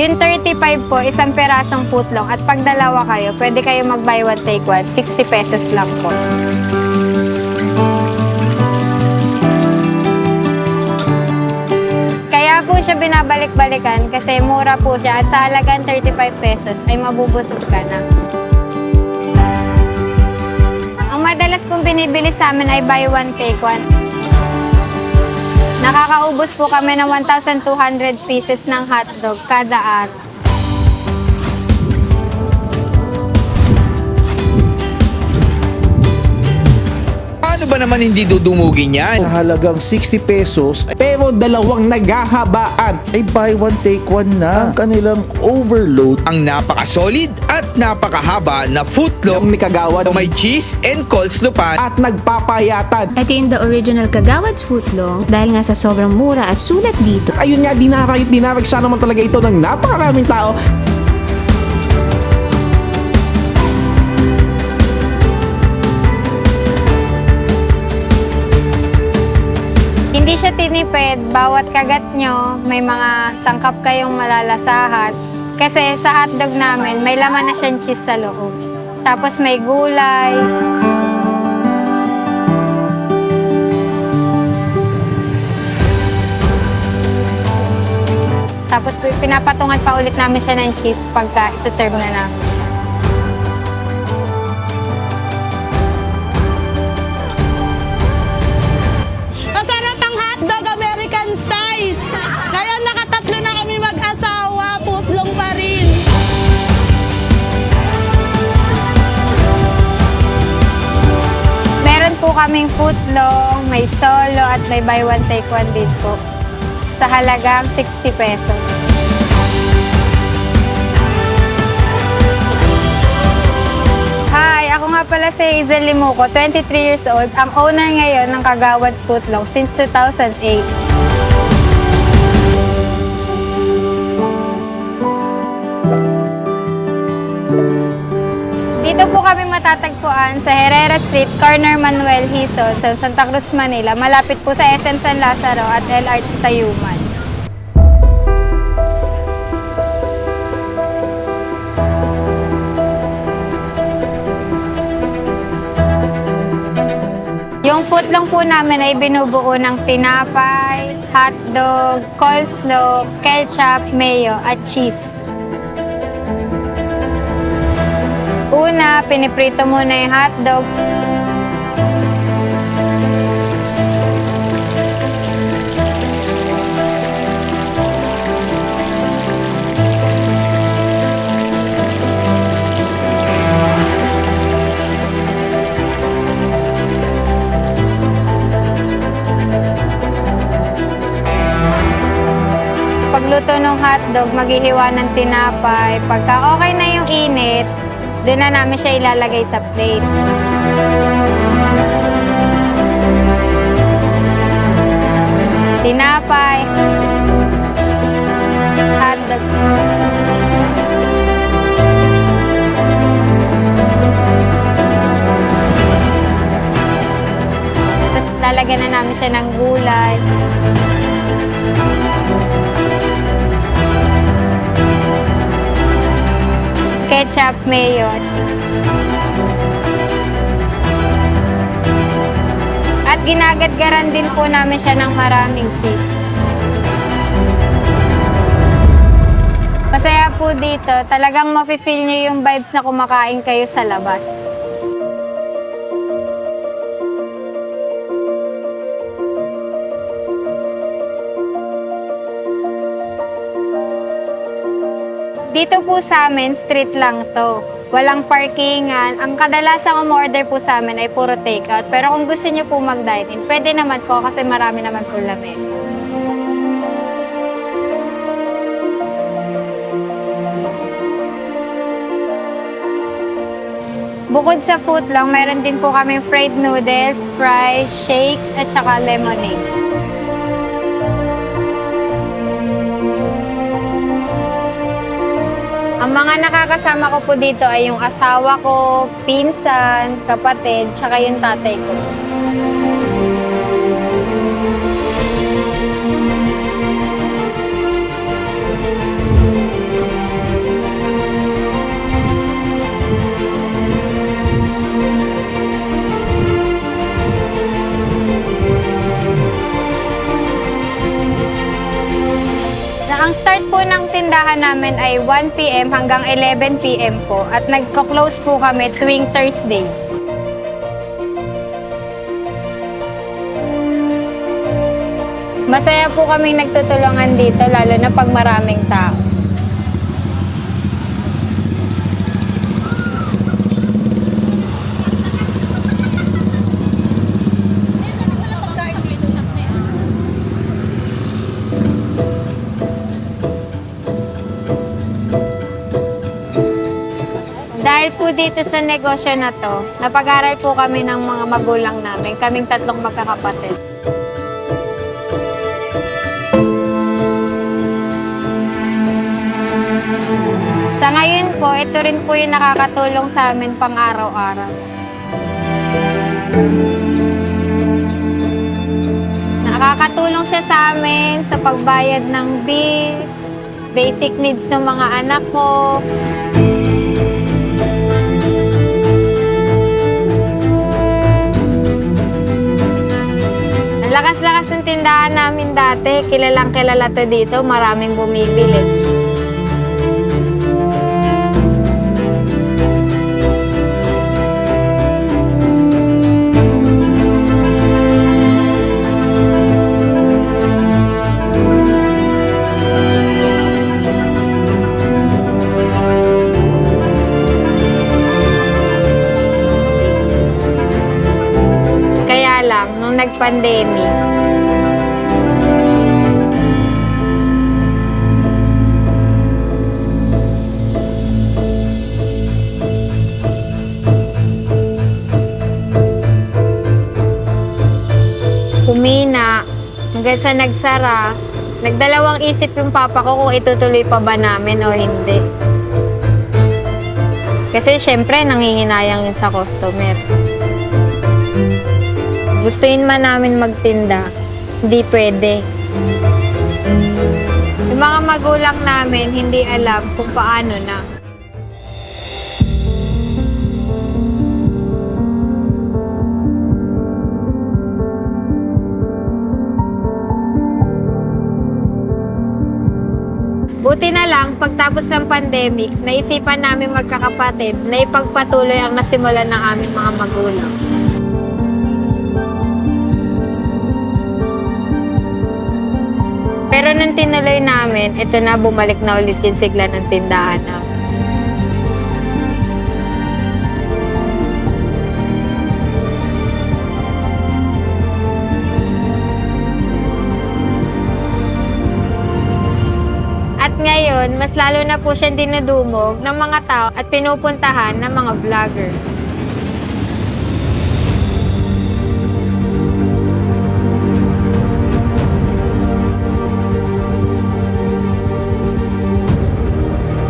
Yung 35 po, isang perasong footlong. At pag dalawa kayo, pwede kayo mag buy one take one. 60 pesos lang po. Kaya po siya binabalik-balikan kasi mura po siya at sa halagang 35 pesos ay mabubusog ka na. Ang madalas pong binibili sa amin ay buy one take one. Nakakaubos po kami ng 1,200 pieces ng hotdog kada araw. Paano ba naman hindi dudumugin yan? Sa halagang 60 pesos Pero dalawang naghahabaan. ay buy one take one na ang kanilang overload. Ang napaka-solid at napakahaba na footlong may kagawad may cheese and coleslaw pa at nagpapayatan. Ito yung the original Kagawad's footlong dahil nga sa sobrang mura at sulat dito. Ayun nga, dinaray, dinaragsa naman talaga ito ng napakaraming tao. Hindi siya tinipid, bawat kagat nyo, may mga sangkap kayong malalasahan. Kasi sa hotdog namin, may laman na siyang cheese sa loob. Tapos may gulay. Tapos pinapatungan pa ulit namin siya ng cheese pagka isa-serve na namin kaming footlong, may solo at may buy one take one din po. Sa halagang 60 pesos. Hi, ako nga pala si Hazel Limuco, 23 years old. Ang owner ngayon ng Kagawad's Footlong since 2008. Matatagpuan sa Herrera Street, corner Manuel Hison, sa Santa Cruz, Manila. Malapit po sa SM San Lazaro at LRT Tayuman. Yung footlong po namin ay binubuo ng tinapay, hotdog, coleslaw, ketchup, mayo, at cheese. Una, piniprito muna yung hotdog. Pagluto ng hotdog, maghihiwa ng tinapay. Pagka okay na yung init, doon na namin siya ilalagay sa plate. Tinapay. Hotdog. Tapos lalagyan na namin siya ng gulay. Ketchup, mayo. At ginagadgaran din po namin siya ng maraming cheese. Masaya po dito. Talagang mafe-feel nyo yung vibes na kumakain kayo sa labas. Dito po sa amin, street lang to. Walang parkingan. Ang kadalasang umorder po sa amin ay puro takeout. Pero kung gusto niyo po mag-dine-in, pwede naman po kasi marami naman po lamesa. Bukod sa food lang, meron din po kami fried noodles, fries, shakes, at saka lemonade. Mga nakakasama ko po dito ay yung asawa ko, pinsan, kapatid, tsaka yung tatay ko. Start po ng tindahan namin ay 1 p.m. hanggang 11 p.m. po at nagko-close po kami tuwing Thursday. Masaya po kaming nagtutulungan dito lalo na pag maraming tao. Dahil po dito sa negosyo na to, napag-aral po kami ng mga magulang namin, kaming tatlong magkakapatid. Sa ngayon po, ito rin po yung nakakatulong sa amin pang araw-araw. Nakakatulong siya sa amin sa pagbayad ng bills, basic needs ng mga anak ko, lakas-lakas ng tindahan namin dati. Kilalang kilala to dito. Maraming bumibili. Nag-pandemic, hanggang sa nagsara, nagdalawang isip yung papa ko kung itutuloy pa ba namin o hindi. Kasi syempre, nangihinayang yun sa customer. Gustuin man namin magtinda, hindi pwede. Yung mga magulang namin, hindi alam kung paano na. Buti na lang, pagtapos ng pandemic, naisipan namin magkakapatid na ipagpatuloy ang nasimulan ng aming mga magulang. Pero nung tinuloy namin, ito na bumalik na ulit yung sigla ng tindahan namin. Ngayon, mas lalo na po siyang dinudumog ng mga tao at pinupuntahan ng mga vlogger.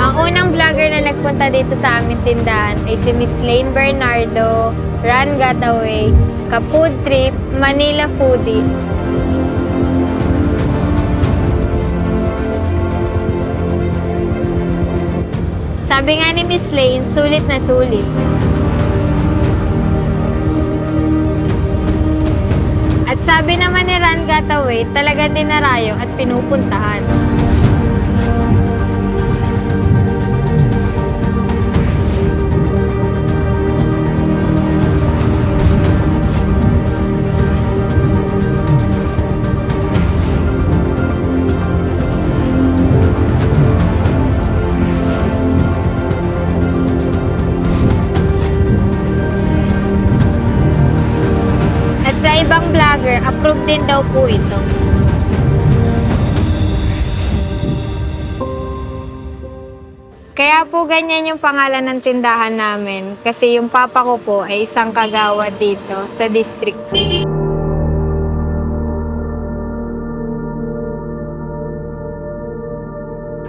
Ang unang vlogger na nagpunta dito sa aming tindahan ay si Miss Lane Bernardo, Run Gataway, Kapood Trip, Manila Foodie. Sabi nga ni Miss Lane, sulit na sulit. At sabi naman ni Ran Gataway, talaga dinarayo at pinupuntahan. Ibang vlogger, approved din daw po ito. Kaya po ganyan yung pangalan ng tindahan namin kasi yung papa ko po ay isang kagawa dito sa District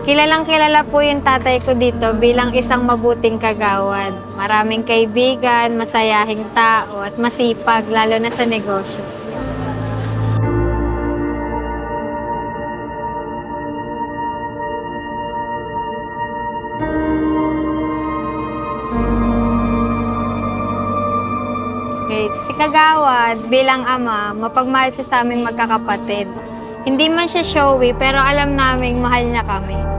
Kilalang kilala po yung tatay ko dito bilang isang mabuting kagawad. Maraming kaibigan, masayahing tao at masipag lalo na sa negosyo. Si Kagawad bilang ama, mapagmahal siya sa aming magkakapatid. Hindi man siya showy, pero alam naming mahal niya kami.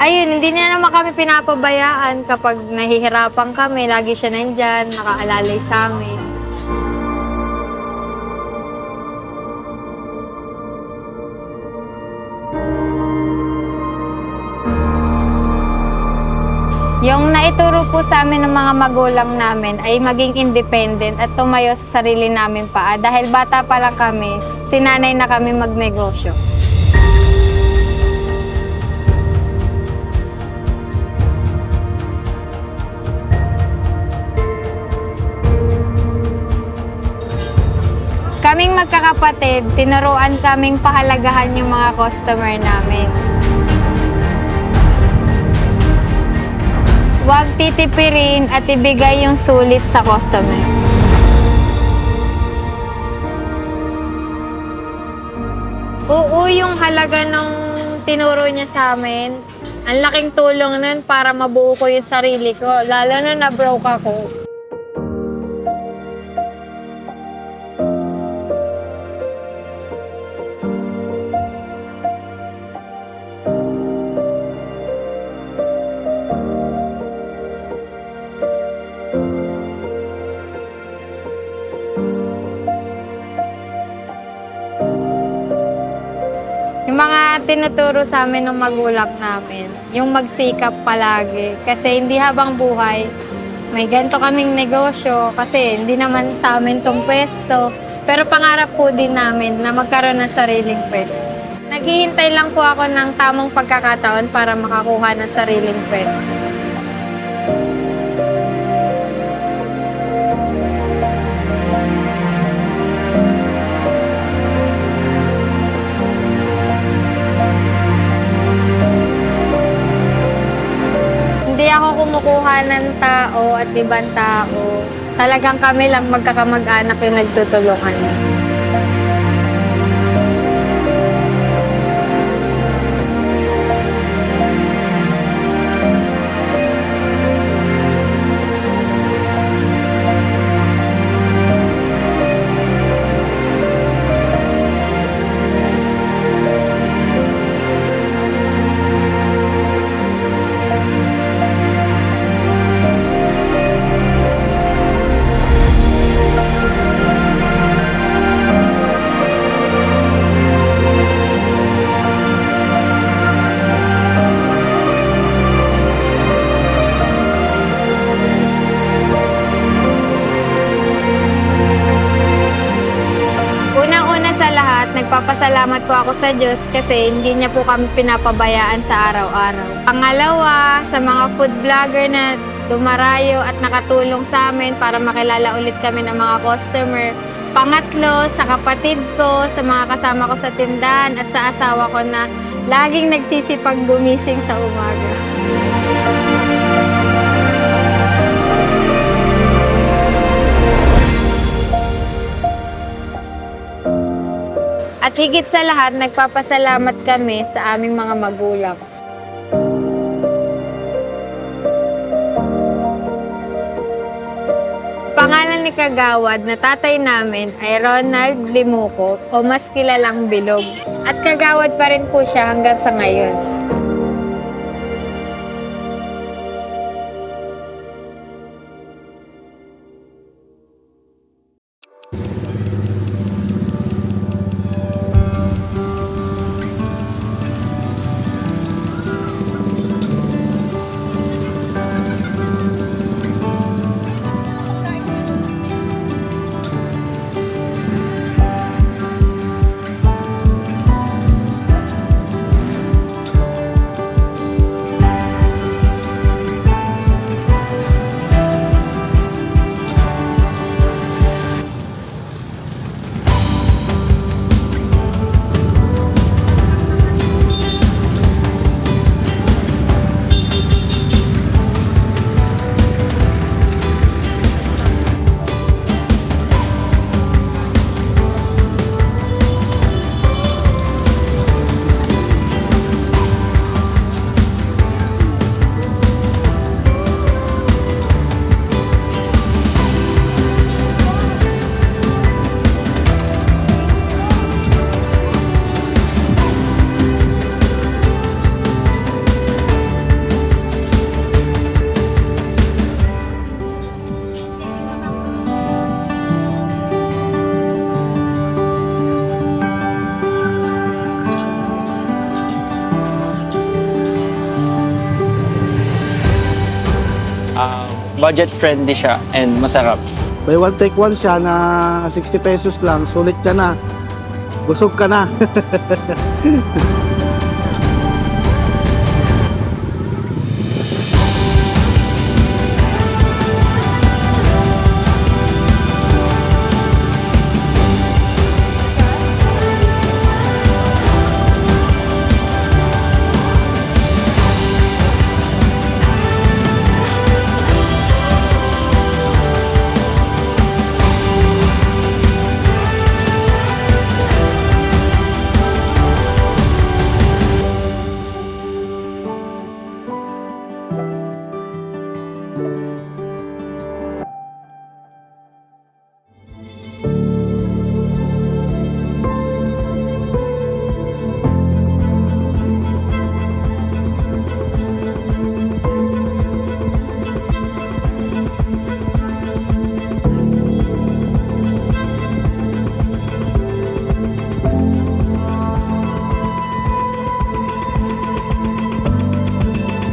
Ayun, hindi niya naman kami pinapabayaan kapag nahihirapan kami. Lagi siya nandyan, nakaalalay sa amin. Yung naituro po sa amin ng mga magulang namin ay maging independent at tumayo sa sarili namin paa. Dahil bata pa lang kami, sinanay na kami magnegosyo. Kaming magkakapatid, tinuruan kaming pahalagahan yung mga customer namin. Huwag titipirin at ibigay yung sulit sa customer. Oo, yung halaga nung tinuro niya sa amin, ang laking tulong nun para mabuo ko yung sarili ko. Lalo na na-broke ako. Tinuturo sa amin ng magulang namin, yung magsikap palagi. Kasi hindi habang buhay, may ganito kaming negosyo kasi hindi naman sa amin tong pwesto. Pero pangarap po din namin na magkaroon ng sariling pwesto. Naghihintay lang po ako ng tamang pagkakataon para makakuha ng sariling pwesto. Hindi ako kumukuha ng tao at ibang tao. Talagang kami lang magkakamag-anak yung nagtutulungan. Nagpapasalamat po ako sa Diyos kasi hindi niya po kami pinapabayaan sa araw-araw. Pangalawa, sa mga food vlogger na dumarayo at nakatulong sa amin para makilala ulit kami ng mga customer. Pangatlo, sa kapatid ko, sa mga kasama ko sa tindahan at sa asawa ko na laging nagsisipag gumising sa umaga. Higit sa lahat, nagpapasalamat kami sa aming mga magulang. Pangalan ni Kagawad na tatay namin ay Ronald Limuco o mas kilalang Bilog. At Kagawad pa rin po siya hanggang sa ngayon. Budget friendly siya and masarap. May one take one siya na 60 pesos lang. Sulit ka na. Busog ka na.